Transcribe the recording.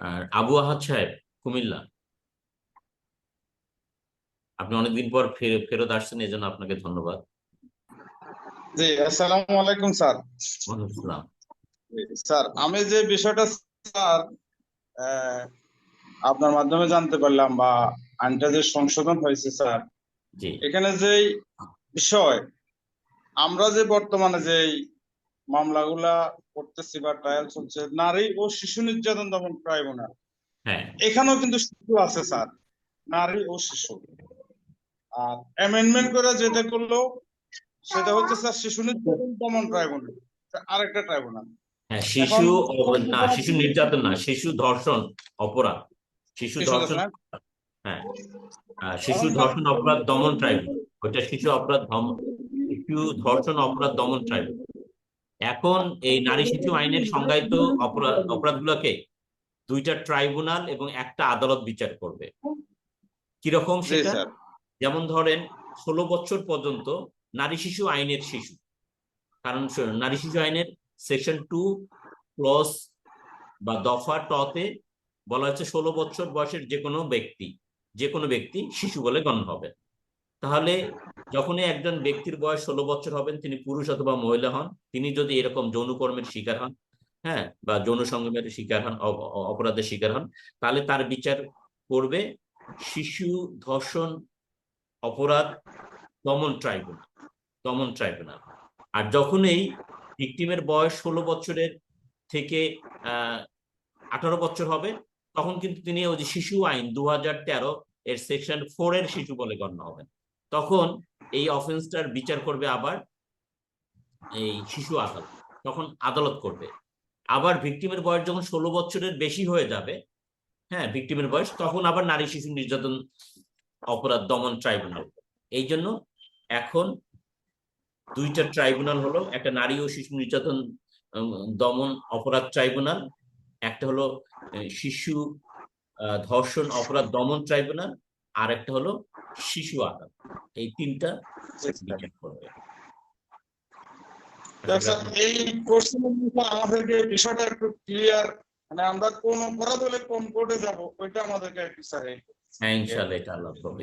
আর আবু আহাদ সাহেব কুমিল্লা। আপনি অনেকদিন পর ফের- ফেরত আসছেন এই জন্য আপনাকে ধন্যবাদ। জি আসসালামু আলাইকুম স্যার। আসসালাম। স্যার আমি যে বিষয়টা স্যার আপনার মাধ্যমে জানতে পারলাম বা আইনটা যে সংশোধন হয়েছে স্যার জি। এখানে যে বিষয় আমরা যে বর্তমানে যে মামলাগুলা করতেছি বা ট্রায়াল চলছে। নারী ও শিশু নির্যাতন দমন ট্রাইব্যুনাল। হ্যাঁ। এখানেও কিন্তু শিশু আছে স্যার। নারী ও শিশু। আর অ্যামেন্ডমেন্ট করে যেটা করল সেটা হচ্ছে স্যার শিশু নির্যাতন দমন ট্রাইব্যুনাল। আরেকটা ট্রাইব্যুনাল। হ্যাঁ শিশু না শিশু নির্যাতন না শিশু ধর্ষণ অপরাধ। শিশু ধর্ষণ। হ্যাঁ। শিশু ধর্ষণ অপরাধ দমন ট্রাইব্যুনাল। ওইটা শিশু অপরাধ শিশু ধর্ষণ অপরাধ দমন ট্রাইব্যুনাল। এখন এই নারী শিশু আইনের সংজ্ঞায়িত অপরাধ অপরাধগুলোকে দুইটা ট্রাইব্যুনাল এবং একটা আদালত বিচার করবে। কীরকম সেটা? যেমন ধরেন ষোলো বছর পর্যন্ত নারী শিশু আইনের শিশু। কারণ নারী শিশু আইনের সেকশন টু ক্লস বা দফা টতে বলা হচ্ছে ষোলো বছর বয়সের যে কোনো ব্যক্তি যে কোনো ব্যক্তি শিশু বলে গণ্য হবে। তাহলে যখনই একজন ব্যক্তির বয়স ষোলো বছর হবেন, তিনি পুরুষ অথবা মহিলা হন, তিনি যদি এরকম যৌনকর্মের শিকার হন হ্যাঁ বা যৌন সঙ্গমের শিকার হন অপরাধের শিকার হন, তাহলে তার বিচার করবে শিশু ধর্ষণ অপরাধ দমন ট্রাইব্যুনাল দমন ট্রাইব্যুনাল। আর যখন এই ভিকটিমের বয়স ষোলো বছরের থেকে আঠারো বছর হবে, তখন কিন্তু তিনি ওই যে শিশু আইন দু হাজার তেরো এর সেকশন ফোর এর শিশু বলে গণ্য হবেন। তখন এই অফেন্সটার বিচার করবে আবার এই শিশু আদালত। তখন আদালত করবে। আবার ভিকটিমের বয়স যখন ষোলো বছরের বেশি হয়ে যাবে হ্যাঁ ভিকটিমের বয়স, তখন আবার নারী শিশু নির্যাতন অপরাধ দমন ট্রাইব্যুনাল এই জন্য এখন দুইটা ট্রাইব্যুনাল হলো, একটা নারী ও শিশু নির্যাতন দমন অপরাধ ট্রাইব্যুনাল একটা হলো শিশু ধর্ষণ অপরাধ দমন ট্রাইব্যুনাল আর একটা হলো শিশু আদালত। এই তিনটা বিচার করবে। এই কোশ্চেন আমাদেরকে বিষয়টা একটু ক্লিয়ার মানে আমরা কোন অপরাধ হলে কোন কোর্টে যাব ওইটা আমাদেরকে একটু স্যার হ্যাঁ ইনশাল্লাহ এটা আল্লাহ করবে.